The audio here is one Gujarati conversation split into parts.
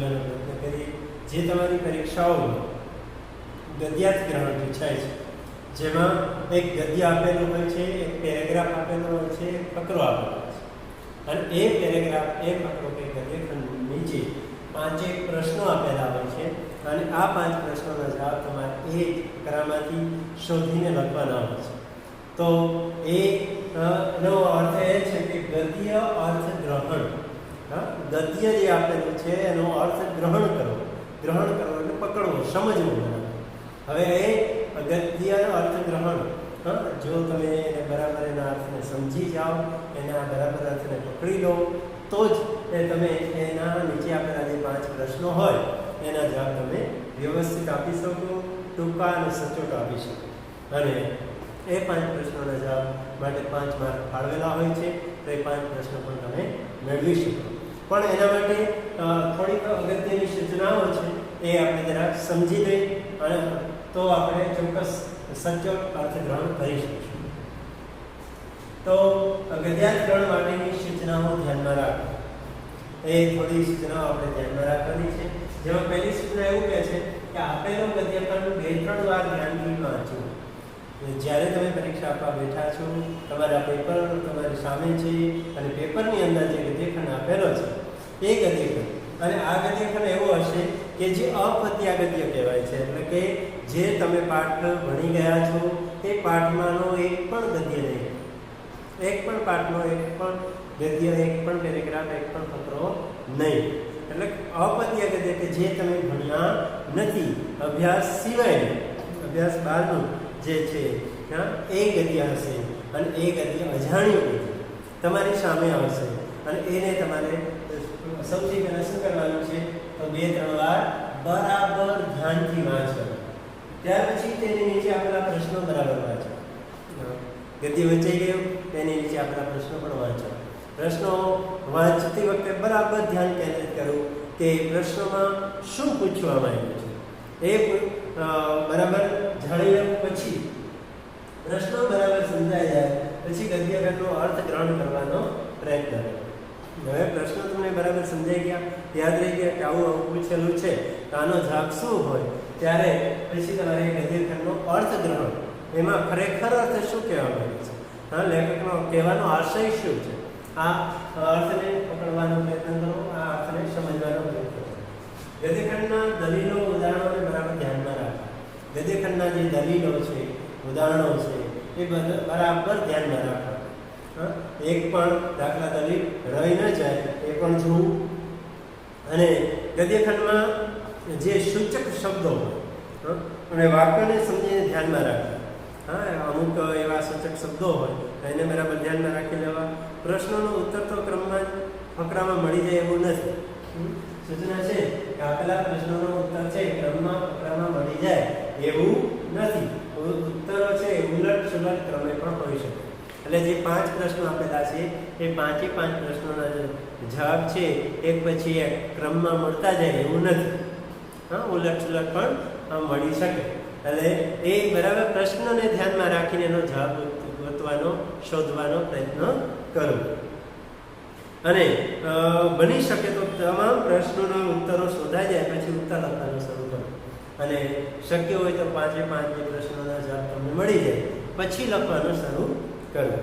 સમજવાનો પ્રયત્ન કરી જે તમારી પરીક્ષાઓમાં ગદ્યાર્થ ગ્રહણ પૂછાય છે, જેમાં એક ગદ્ય આપેલું હોય છે, એક પેરેગ્રાફ આપેલો હોય છે, એક ફકરો આપેલો હોય છે. અને એ પેરેગ્રાફ, એ ફકરો કે ગદ્યખંડ નીચે પાંચેક પ્રશ્નો આપેલા હોય છે અને આ પાંચ પ્રશ્નોના જવાબ તમારે એ કરામાંથી શોધીને લખવાના હોય છે. તો એ નો અર્થ એ છે કે ગદ્ય અર્થ ગ્રહણ ગદ્ય જે આપેલું છે, એનો અર્થ ગ્રહણ કરો. ગ્રહણ કરો એટલે પકડવો, સમજવું હવે એ ગદ્ય અર્થ ગ્રહણ. જો તમે એને બરાબર એના અર્થને સમજી જાઓ, એના બરાબર અર્થને પકડી લો, તો જ એ તમે એના નીચે આપેલા જે પાંચ પ્રશ્નો હોય, એના જવાબ તમે વ્યવસ્થિત આપી શકો, ટૂંકા અને સચોટ આપી શકો. અને એ પાંચ પ્રશ્નોના જવાબ માટે પાંચ માર્ક ફાળવેલા હોય છે, તો એ પાંચ પ્રશ્નો પણ તમે મેળવી શકો. પણ એના માટે થોડીક અગત્યની સૂચનાઓ છે એ આપણે જરાક સમજી લઈ અને તો આપણે ચોક્કસ સચોટ અર્થગ્રહણ કરી શકીશું. તો ગદ્યાર્થગ્રહણ માટેની સૂચનાઓ ધ્યાનમાં રાખો. એ થોડી સૂચનાઓ આપણે ધ્યાનમાં રાખવાની છે. જેમાં પહેલી સૂચના એવું કહે છે કે આપેલો ગદ્યખંડ બે ત્રણ વાર ધ્યાનથી વાંચવું જ્યારે તમે પરીક્ષા આપવા બેઠા છો, તમારા પેપર તમારી સામે છે અને પેપરની અંદર જે ગદ્યખંડ આપેલો છે એ ગદ્યખંડ અને આ ગદ્યખંડ એવો હશે કે જે અપત્યા ગદ્ય કહેવાય છે. એટલે કે જે તમે પાઠ ભણી ગયા છો, એ પાઠમાંનો એક પણ ગદ્ય નહીં. એક પણ પાઠનો એક પણ ગદ્ય, એક પણ પેરેગ્રાફ, એક પણ પત્રો નહીં. એટલે અપત્ય કે જે તમે ભણ્યા નથી. અભ્યાસ સિવાય અભ્યાસ બહારનું જે છે એ ગદ્ય હશે અને એ ગદ્ય અજાણ્યું તમારી સામે આવશે અને એને તમારે સૌથી પહેલાં શું કરવાનું છે? તો બે, ત્રણ વાર બરાબર ધ્યાનથી વાંચવાનું ત્યાર પછી તેની નીચે આપણા પ્રશ્નો બરાબર વાંચો. ગદ્ય વંચાઈ ગયું, તેની નીચે આપણા પ્રશ્નો પણ વાંચો. પ્રશ્નો વાંચતી વખતે બરાબર ધ્યાન કેન્દ્રિત કરવું કે પ્રશ્નોમાં શું પૂછવામાં આવ્યું છે. એ બરાબર જાણી પછી પ્રશ્નો બરાબર સમજાઈ જાય, પછી ગદ્યગતનો અર્થ ગ્રહણ કરવાનો પ્રયત્ન કરો. હવે પ્રશ્નો તમને બરાબર સમજાઈ ગયા. યાદ રહી ગયા કે આવું આવું પૂછેલું છે. તો આનો જવાબ શું હોય? ત્યારે પછી તમારે એ અર્થગ્રહણ. અર્થ ગ્રહણ એમાં ખરેખર અર્થ શું કહેવા માંગે છે? હા, લેખકનો કહેવાનો આશય શું છે? આ અર્થને પકડવાનો પ્રયત્ન કરો, આ અર્થને સમજવાનો પ્રયત્ન કરો. ગદ્યખંડના દલીલો, ઉદાહરણોને બરાબર ધ્યાનમાં રાખો. ગદ્યખંડના જે દલીલો છે, ઉદાહરણો છે, એ બરાબર ધ્યાનમાં રાખો. એક પણ દાખલા દલીલ રહી ન જાય એ પણ જોવું. અને ગદ્યખંડમાં જે સૂચક શબ્દો હોય અને વાક્યને સમજીને ધ્યાનમાં રાખવા. હા, અમુક એવા સૂચક શબ્દો હોય એને બરાબર ધ્યાનમાં રાખી લેવા. પ્રશ્નોનો ઉત્તર તો ક્રમમાં ફકરામાં મળી જાય એવું નથી? સૂચના છે કે આપેલા પ્રશ્નોનો ઉત્તર છે ક્રમમાં ફકરામાં મળી જાય એવું નથી. ઉત્તરો છે ઉલટ સુલટ ક્રમે પણ હોઈ શકે. એટલે જે પાંચ પ્રશ્નો આપેલા છે, એ પાંચે પાંચ પ્રશ્નોના જવાબ છે એક પછી એક ક્રમમાં મળતા જાય એવું નથી. હા, ઉલટ સુલટ પણ મળી શકે. એટલે એ બરાબર પ્રશ્નને ધ્યાનમાં રાખીને એનો જવાબ ગોતવાનો, શોધવાનો પ્રયત્ન કરો. અને બની શકે તો તમામ પ્રશ્નોના ઉત્તરો શોધાઈ જાય, પછી ઉત્તર લખવાનું શરૂ કરો. અને શક્ય હોય તો પાંચે પાંચ પ્રશ્નોના જવાબ તમને મળી જાય. પછી લખવાનું શરૂ કરો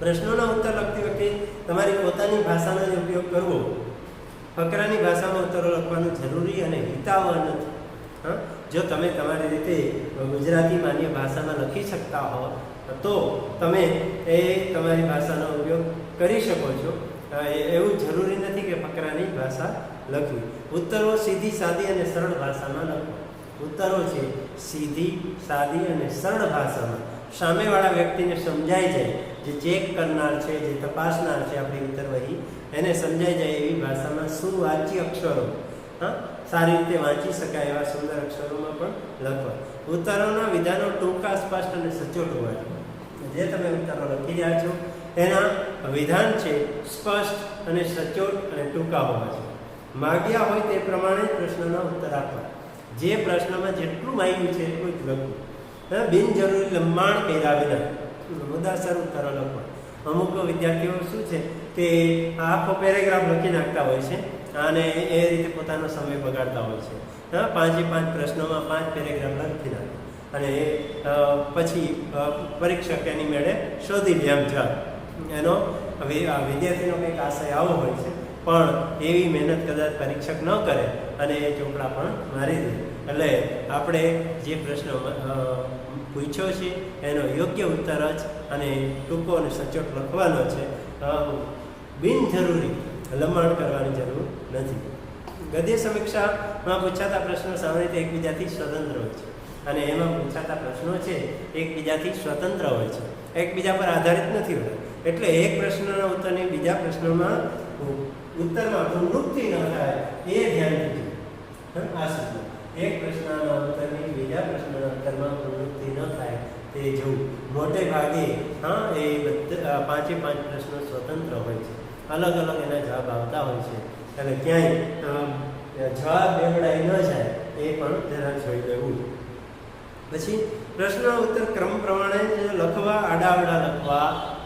પ્રશ્નોના ઉત્તર લખતી વખતે તમારી પોતાની ભાષાનો જ ઉપયોગ કરવો. ફકરાની ભાષામાં ઉત્તરો લખવાનું જરૂરી અને હિતાવહ નથી હા? જો તમે તમારી રીતે ગુજરાતી માન્ય ભાષામાં લખી શકતા હો, તો તમે એ તમારી ભાષાનો ઉપયોગ કરી શકો છો. એવું જરૂરી નથી કે ફકરાની ભાષા લખવી. ઉત્તરો સીધી, સાદી અને સરળ ભાષામાં લખો. ઉત્તરો છે સીધી, સાદી અને સરળ ભાષામાં. સામેવાળા વ્યક્તિને સમજાઈ જાય જે ચેક કરનાર છે, જે તપાસનાર છે આપણી ઉત્તર વહી, એને સમજાઈ જાય એવી ભાષામાં સુવાચ્ય અક્ષરો. હા, સારી રીતે વાંચી શકાય એવા સુંદર અક્ષરોમાં પણ લખવા. ઉત્તરોના વિધાનો ટૂંકા, સ્પષ્ટ અને સચોટ હોવા જોઈએ જે તમે ઉત્તરો લખી રહ્યા છો, એના વિધાન છે સ્પષ્ટ અને સચોટ અને ટૂંકા હોવા જોઈએ. માગ્યા હોય તે પ્રમાણે પ્રશ્નના ઉત્તર આપવા. જે પ્રશ્નમાં જેટલું માંગ્યું છે એટલું જ લખવું. હા, બિનજરૂરી લંબાણ કર્યા વિના કરવા લખવા અમુક વિદ્યાર્થીઓ શું છે કે આખો પેરેગ્રાફ લખી નાખતા હોય છે અને એ રીતે પોતાનો સમય બગાડતા હોય છે. હા, પાંચે પાંચ પ્રશ્નોમાં પાંચ પેરેગ્રાફ લખી નાખે. અને એ પછી પરીક્ષક એની મેળે શોધી લે એમ જવાબ. એનો વિદ્યાર્થીનો કંઈક આશય આવો હોય છે, પણ એવી મહેનત કદાચ પરીક્ષક ન કરે અને એ ચોપડા પણ મારી દે. એટલે આપણે જે પ્રશ્ન પૂછ્યો છે, એનો યોગ્ય ઉત્તર જ અને ટૂંકો અને સચોટ લખવાનો છે. બિનજરૂરી લંબાણ કરવાની જરૂર નથી. ગદ્ય સમીક્ષામાં પૂછાતા પ્રશ્નો સામાન્ય રીતે એકબીજાથી સ્વતંત્ર હોય છે. અને એમાં પૂછાતા પ્રશ્નો છે, એકબીજાથી સ્વતંત્ર હોય છે. એકબીજા પર આધારિત નથી હોતા. એટલે એક પ્રશ્નના ઉત્તરની બીજા પ્રશ્નોમાં ઉત્તરમાં પુનરુક્તિ ન થાય, એ ધ્યાન હં? આ સૂચના. એક પ્રશ્નના ઉત્તરની બીજા પ્રશ્નના ઉત્તરમાં પ્રવૃત્તિ ન થાય તે જોવું. મોટે ભાગે, હા, એ બધા પાંચે પાંચ પ્રશ્નો સ્વતંત્ર હોય છે. અલગ અલગ એના જવાબ આવતા હોય છે. અને ક્યાંય જવાબ બેવડાઈ ન જાય, એ પણ જરા જોઈ લેવું પછી પ્રશ્ન ઉત્તર ક્રમ પ્રમાણે લખવા આડાવડા લખવા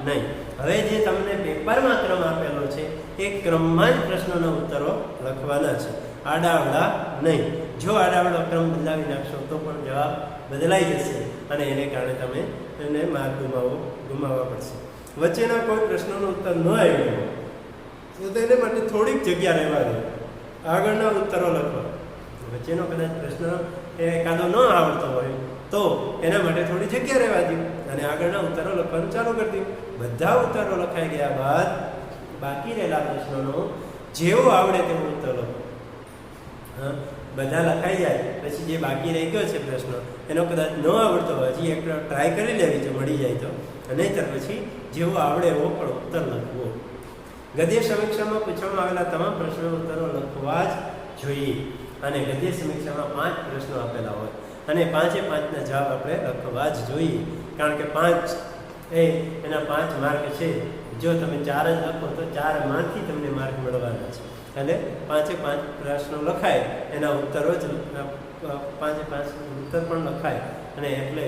નહીં. હવે જે તમને પેપરમાં ક્રમ આપેલો છે, એ ક્રમમાં જ પ્રશ્નોના ઉત્તરો લખવાના છે. આડાવડા નહીં. જો આડાવડો ક્રમ બદલાવી નાખશો, તો પણ જવાબ બદલાઈ જશે અને એને કારણે તમે એને માર્ગ ગુમાવો, ગુમાવવા પડશે. વચ્ચેના કોઈ પ્રશ્નનો ઉત્તર ન આવ્યો તો તેને માટે થોડીક જગ્યા રહેવા દો આગળના ઉત્તરો લખવા વચ્ચેનો કદાચ પ્રશ્ન એકાદો ન આવડતો હોય, તો એના માટે થોડી જગ્યા રહેવા દો અને આગળના ઉત્તરો લખવાનું ચાલુ કરી દો. બધા ઉત્તરો લખાઈ ગયા બાદ બાકી રહેલા પ્રશ્નોનો જેવો આવડે તેવો ઉત્તર લખો. હા બધા લખાઈ જાય, પછી જે બાકી રહી ગયો છે પ્રશ્ન, એનો કદાચ ન આવડતો હોય, હજી એક ટ્રાય કરી લેવી જો મળી જાય તો. નહીંતર પછી જેવો આવડે એવો પણ ઉત્તર લખવો. ગદ્ય સમીક્ષામાં પૂછવામાં આવેલા તમામ પ્રશ્નો ઉત્તરો લખવા જ જોઈએ. અને ગદ્ય સમીક્ષામાં પાંચ પ્રશ્નો આપેલા હોય. અને પાંચે પાંચના જવાબ આપણે લખવા જ જોઈએ. કારણ કે પાંચ એ એના પાંચ માર્ક છે. જો તમે ચાર જ લખો તો ચારમાંથી તમને માર્ક મળવાના છે. અને પાંચે પાંચ પ્રશ્નો લખાય. એના ઉત્તરો જ પાંચે પાંચ ઉત્તર પણ લખાય. અને એટલે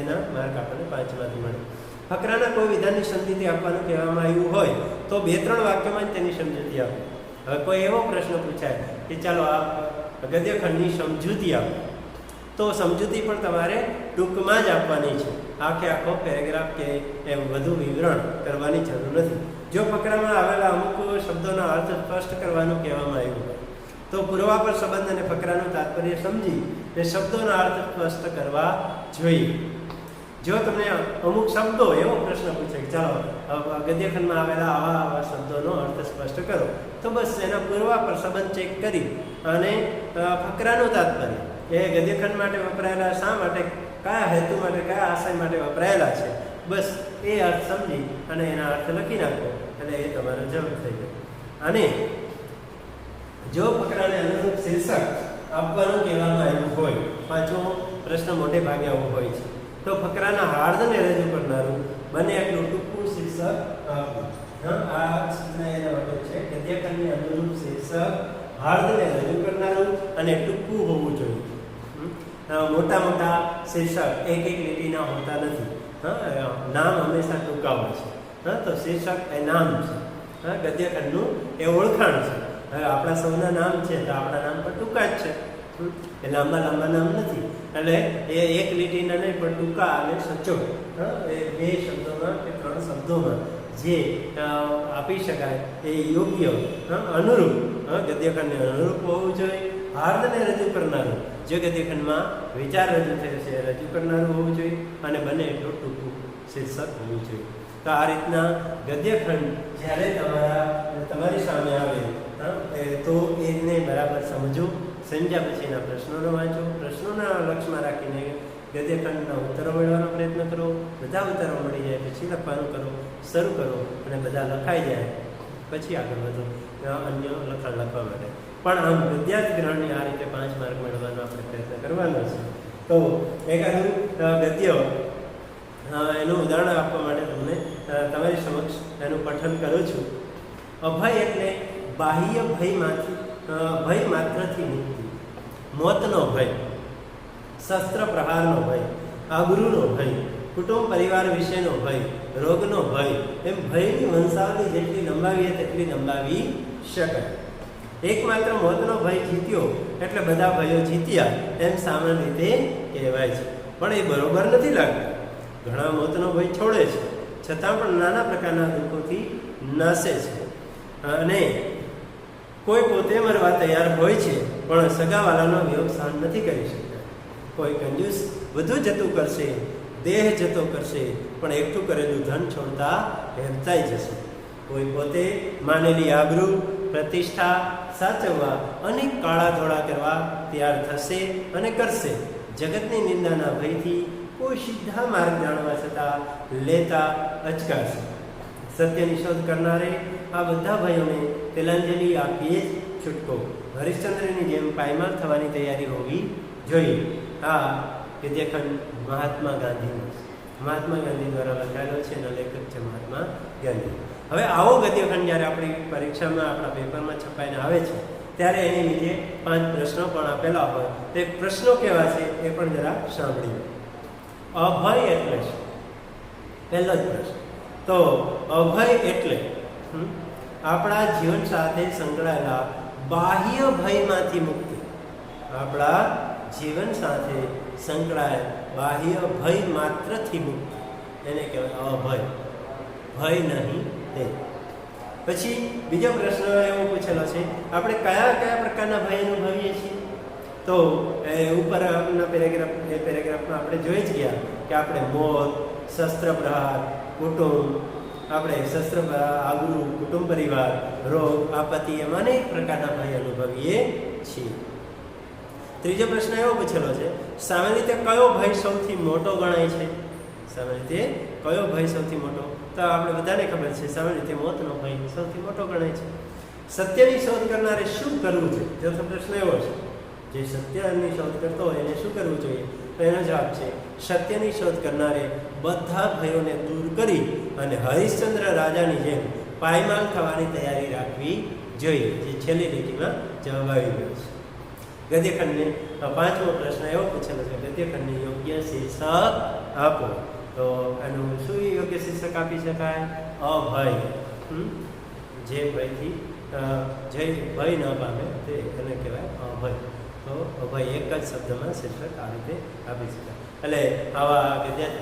એના માર્ક આપણને પાંચમાંથી મળે. ફકરાના કોઈ વિધાનની સમજૂતી આપવાનું કહેવામાં આવ્યું હોય, તો બે ત્રણ વાક્યમાં જ તેની સમજૂતી આપો. હવે કોઈ એવો પ્રશ્ન પૂછાય કે ચાલો આ ગદ્યખંડની સમજૂતી આપો. તો સમજૂતી પણ તમારે ટૂંકમાં જ આપવાની છે. આખે આખો પેરેગ્રાફ કે એમ વધુ વિવરણ કરવાની જરૂર નથી. જો ફકરામાં આવેલા અમુક શબ્દોનો અર્થ સ્પષ્ટ કરવાનું કહેવામાં આવ્યું હોય, તો પૂર્વાપર સંબંધ અને ફકરાનું તાત્પર્ય સમજી એ શબ્દોનો અર્થ સ્પષ્ટ કરવા જોઈએ. જો તમને અમુક શબ્દો એવો પ્રશ્ન પૂછે કે ચાલો ગદ્યખંડમાં આવેલા આવા આવા શબ્દોનો અર્થ સ્પષ્ટ કરો, તો બસ એના પૂર્વાપર સંબંધ ચેક કરી અને ફકરાનું તાત્પર્ય. એ ગદ્યખંડ માટે વપરાયેલા શા માટે, કયા હેતુ માટે, કયા આશય માટે વપરાયેલા છે? બસ એ અર્થ સમજી અને એના અર્થ લખી નાખો એટલે એ તમારો જવાબ થઈ ગયો. અને જો ફકરાને અનુરૂપ શીર્ષક આપવાનું કહેવામાં આવ્યું હોય, પાંચમો પ્રશ્ન મોટે ભાગે આવો હોય છે. તો ફકરાના હાર્દને રજૂ કરનારું બને એટલું ટૂંકું શીર્ષક આપવું. આ સૂચના એના માટે છે ગદ્યખંડને અનુરૂપ શીર્ષક હાર્દને રજૂ કરનારું અને ટૂંકું હોવું જોઈએ? મોટા મોટા શીર્ષક એક એક લીટીના હોતા નથી. હા, નામ હંમેશા ટૂંકા હોય છે. હા, તો શીર્ષક એ નામ છે. હા, ગદ્યખંડનું એ ઓળખાણ છે. હવે આપણા સૌના નામ છે, તો આપણા નામ પણ ટૂંકા જ છે? એ લાંબા લાંબા નામ નથી. એટલે એ એક લીટીના નહીં, પણ ટૂંકા અને સચોટ. હા, એ બે શબ્દોમાં કે ત્રણ શબ્દોમાં જે આપી શકાય, એ યોગ્ય અનુરૂપ. હા, ગદ્યખંડને અનુરૂપ હોવું જોઈએ. હાર્દને રજૂ કરનારું જે ગદ્યખંડમાં વિચાર રજૂ થયો છે. રજૂ કરનારું હોવું જોઈએ અને બને એટલું ટૂંકું શીર્ષક હોવું જોઈએ. તો આ રીતના ગદ્યખંડ જ્યારે તમારા, તમારી સામે આવે તો એને બરાબર સમજો. સમજ્યા પછી એના પ્રશ્નોનો વાંચો. પ્રશ્નોના લક્ષ્યમાં રાખીને ગદ્યખંડના ઉત્તરો મેળવવાનો પ્રયત્ન કરો. બધા ઉત્તરો મળી જાય પછી લખવાનું કરો, શરૂ કરો અને બધા લખાઈ જાય. પછી આગળ વધો. અન્ય લખાણ લખવા માટે. પણ આમ વિદ્યાર્થી ગ્રહણની આ રીતે પાંચ માર્ક મેળવવાનો આપણે પ્રયત્ન કરવાનો છે. તો એકાદું ગદ્ય એનું ઉદાહરણ આપવા માટે તમને તમારી સમક્ષ એનું પઠન કરું છું. અભય એટલે બાહ્ય ભયમાંથી ભય માત્રથી મુક્તિ. મોતનો ભય, શસ્ત્ર પ્રહારનો ભય, આબરૂનો ભય, કુટુંબ પરિવાર વિશેનો ભય, રોગનો ભય, એમ ભયની વંશાવલી જેટલી લંબાવીએ તેટલી લંબાવી શકાય. એકમાત્ર મોતનો ભય જીત્યો એટલે બધા ભયો જીત્યા એમ સામાન્ય રીતે કહેવાય છે. પણ એ બરોબર નથી લાગતું. ઘણા મોતનો ભય છોડે છે. છતાં પણ નાના પ્રકારના દુઃખોથી નાસે છે. અને કોઈ પોતે મરવા તૈયાર હોય છે, પણ સગાવાલાનો વિયોગ સહન નથી કરી શકતા. કોઈ કંજૂસ વધુ જતું કરશે, દેહ જતો કરશે, પણ એકઠું કરેલું ધન છોડતા હેમતાઈ જશે. કોઈ પોતે માનેલી આબરૂ, પ્રતિષ્ઠા સાચવવા અનેક કાળા ધોળા કરવા તૈયાર થશે અને કરશે. જગતની નિંદાના ભયથી કોઈ સીધા માર્ગ જાણવા છતાં લેતા અચકાશે. સત્યની શોધ કરનારે આ બધા ભાઈઓને તિલાંજલિ આપીએ છૂટકો. હરિશ્ચંદ્રની જેમ પાયમાલ થવાની તૈયારી હોવી જોઈએ. આ વિદ્યાખંડ મહાત્મા ગાંધીનો મહાત્મા ગાંધી દ્વારા લખાયેલો છે એનો લેખક છે મહાત્મા ગાંધી. હવે આવો ગદ્યખંડ જ્યારે આપણી પરીક્ષામાં, આપણા પેપરમાં છપાઈને આવે છે, ત્યારે એની નીચે પાંચ પ્રશ્નો પણ આપેલા હોય. તે પ્રશ્નો કેવા છે એ પણ જરા સાંભળીએ. અભય એટલે શું? પહેલો જ પ્રશ્ન. તો અભય એટલે આપણા જીવન સાથે સંકળાયેલા બાહ્ય ભયમાંથી મુક્તિ. આપણા જીવન સાથે સંકળાયેલ બાહ્ય ભય માત્રથી મુક્તિ. એને કહેવાય અભય. ભય નહીં તે પછી બીજો પ્રશ્ન એવો પૂછેલો છે, આપણે કયા કયા પ્રકારના ભય અનુભવીએ છીએ? તો એ ઉપરના પેરેગ્રાફ, એ પેરેગ્રાફમાં આપણે જોઈ જ ગયા કે આપણે મોત, શસ્ત્ર પ્રહાર કુટુંબ, આપણે શસ્ત્ર પ્રહાર કુટુંબ પરિવાર, રોગ, આપત્તિ એમ અનેક પ્રકારના ભય અનુભવીએ છીએ. ત્રીજો પ્રશ્ન એવો પૂછેલો છે, સામાન્ય રીતે કયો ભય સૌથી મોટો ગણાય છે? સામાન્ય રીતે કયો ભય સૌથી મોટો? તો આપણે બધાને ખબર છે, સામાન્ય રીતે મોતનો ભય સૌથી મોટો ગણાય છે. સત્યની શોધ કરનારે શું કરવું છે ચોથો પ્રશ્ન એવો છે, જે સત્યની શોધ કરતો હોય એને શું કરવું જોઈએ? તો એનો જવાબ છે, સત્યની શોધ કરનારે બધા ભયોને દૂર કરી અને હરિશ્ચંદ્ર રાજાની જેમ પાયમાલ થવાની તૈયારી રાખવી જોઈએ, જે છેલ્લી લીટીમાં જવાબ આવી ગયો છે. ગદ્યખંડને પાંચમો પ્રશ્ન એવો પૂછેલો છે, ગદ્યખંડને યોગ્ય શીર્ષક આપો. તો એનું શું યોગ્ય શીર્ષક આપી શકાય? અભય? જે ભયથી જે ભય ન પામે તે એને કહેવાય અભય. તો અભય એક જ શબ્દમાં શીર્ષક આ રીતે આપી શકાય. એટલે આવા ગદ્યાત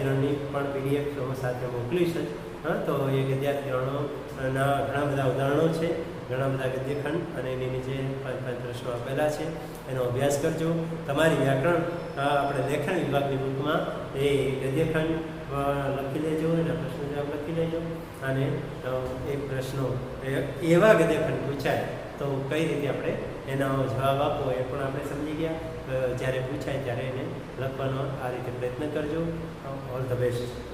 પણ પીડીએફ સાથે મોકલીશ. જ હા તો એ ગદ્યાત ઘણા બધા ઉદાહરણો છે. ઘણા બધા ગદ્યખંડ અને એની નીચે પાંચ પાંચ પ્રશ્નો આપેલા છે. એનો અભ્યાસ કરજો. તમારી વ્યાકરણ આપણે લેખન વિભાગની બુકમાં એ ગદ્યખંડ લખી લેજો એના પ્રશ્નો જવાબ લખી લેજો. અને એ પ્રશ્નો એવા પણ પૂછાય, તો કઈ રીતે આપણે એનો જવાબ આપવો એ પણ આપણે સમજી ગયા. જ્યારે પૂછાય ત્યારે એને લખવાનો આ રીતે પ્રયત્ન કરજો. All the best